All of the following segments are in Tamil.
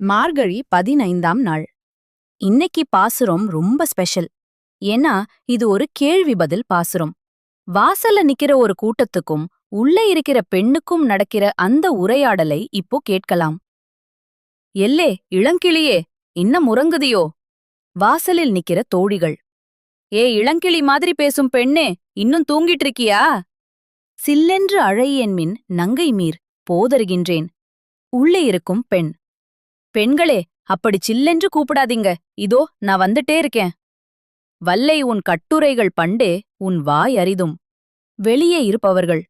மார்கழி பதினைந்தாம் நாள். இன்னைக்கு பாசுரம் ரொம்ப ஸ்பெஷல் ஏன்னா இது ஒரு கேள்வி பதில் பாசுரம். வாசல்ல நிக்கிற ஒரு கூட்டத்துக்கும் உள்ள இருக்கிற பெண்ணுக்கும் நடக்கிற அந்த உரையாடலை இப்போ கேட்கலாம். எல்லே இளங்கிளியே இன்னும் உறங்குதியோ? வாசலில் நிக்கிற தோழிகள். ஏ இளங்கிளி மாதிரி பேசும் பெண்ணே இன்னும் தூங்கிட்டு இருக்கியா சில்லென்று அழையென்மின் நங்கை மீர் போதருகின்றேன். உள்ளே இருக்கும் பெண். பெண்களே அப்படி சில்லென்று கூப்பிடாதீங்க. இதோ நான் வந்துட்டே இருக்கேன். வல்லை உன் கட்டுரைகள் பண்டே உன் வாய் அரிதும். வெளியே இருப்பவர்கள்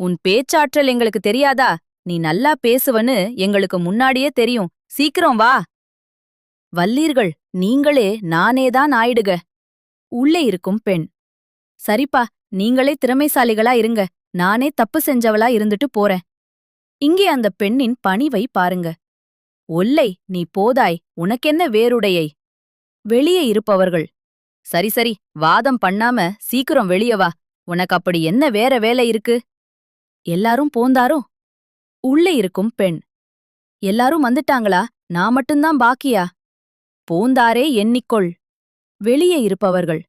உன் பேச்சாற்றல் எங்களுக்கு தெரியாதா? நீ நல்லா பேசுவன்னு எங்களுக்கு முன்னாடியே தெரியும். சீக்கிரம் வா. வல்லீர்கள் நீங்களே நானேதான் ஆயிடுக. உள்ளே இருக்கும் பெண் சரிப்பா நீங்களே திறமைசாலிகளா இருங்க. நானே தப்பு செஞ்சவளா இருந்துட்டு போறேன். இங்கே அந்த பெண்ணின் பணிவை பாருங்க. ஒல்லை நீ போதாய் உனக்கென்ன வேறுடையை வெளியே இருப்பவர்கள். சரி சரி வாதம் பண்ணாம சீக்கிரம் வெளியே வா. உனக்கு அப்படி என்ன வேற வேலை இருக்கு? எல்லாரும் போந்தாரோ? உள்ளே இருக்கும் பெண். எல்லாரும் வந்துட்டாங்களா? நான் மட்டும்தான் பாக்கியா? போந்தாரே எண்ணிக்கொள். வெளியே இருப்பவர்கள்.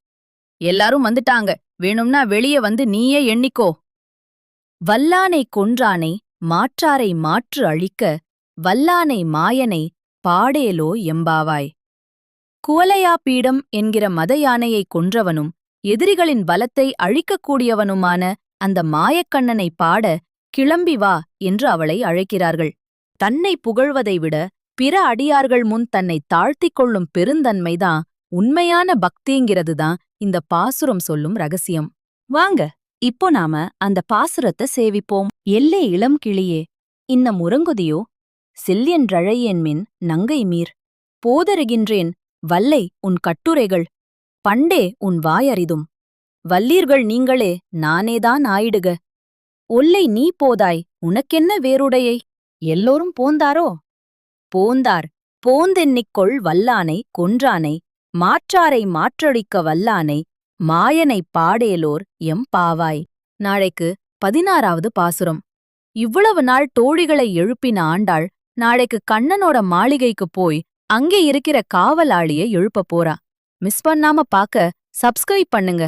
எல்லாரும் வந்துட்டாங்க. வேணும்னா வெளியே வந்து நீயே எண்ணிக்கோ. வல்லானை கொன்றானை மாற்றாரை மாற்று அழிக்க வல்லானை மாயனை பாடேலோ எம்பாவாய். குவலையா பீடம் என்கிற மத யானையை கொன்றவனும் எதிரிகளின் பலத்தை அழிக்கக்கூடியவனுமான அந்த மாயக்கண்ணனை பாட கிளம்பி வா என்று அவளை அழைக்கிறார்கள். தன்னை புகழ்வதை விட பிற அடியார்கள் முன் தன்னை தாழ்த்திக் கொள்ளும் பெருந்தன்மைதான் உண்மையான பக்திங்கிறதுதான் இந்த பாசுரம் சொல்லும் ரகசியம். வாங்க இப்போ நாம அந்த பாசுரத்தை சேவிப்போம். எல்லே இளம் கிளியே இன்னம் உறங்குதியோ செல்லியன்றழையென்மின் நங்கை மீர் போதருகின்றேன் வல்லை உன் கட்டுரைகள் பண்டே உன் வாயறிதும். வல்லீர்கள் நீங்களே நானேதான் ஆயிடுக. ஒல்லை நீ போதாய் உனக்கென்ன வேறுடையை? எல்லோரும் போந்தாரோ? போந்தார் போந்தென்னிக்கொள் வல்லானை கொன்றானை மாற்றாரை மாற்றடிக்க வல்லானை மாயனைப் பாடேலோர் எம் பாவாய். நாளைக்கு பதினாறாவது பாசுரம். இவ்வளவு நாள் தோழிகளை எழுப்பின ஆண்டாள் நாளைக்கு கண்ணனோட மாளிகைக்கு போய் அங்கே இருக்கிற காவலாளிய எழுப்ப போறா. மிஸ் பண்ணாம பாக்க சப்ஸ்கிரைப் பண்ணுங்க.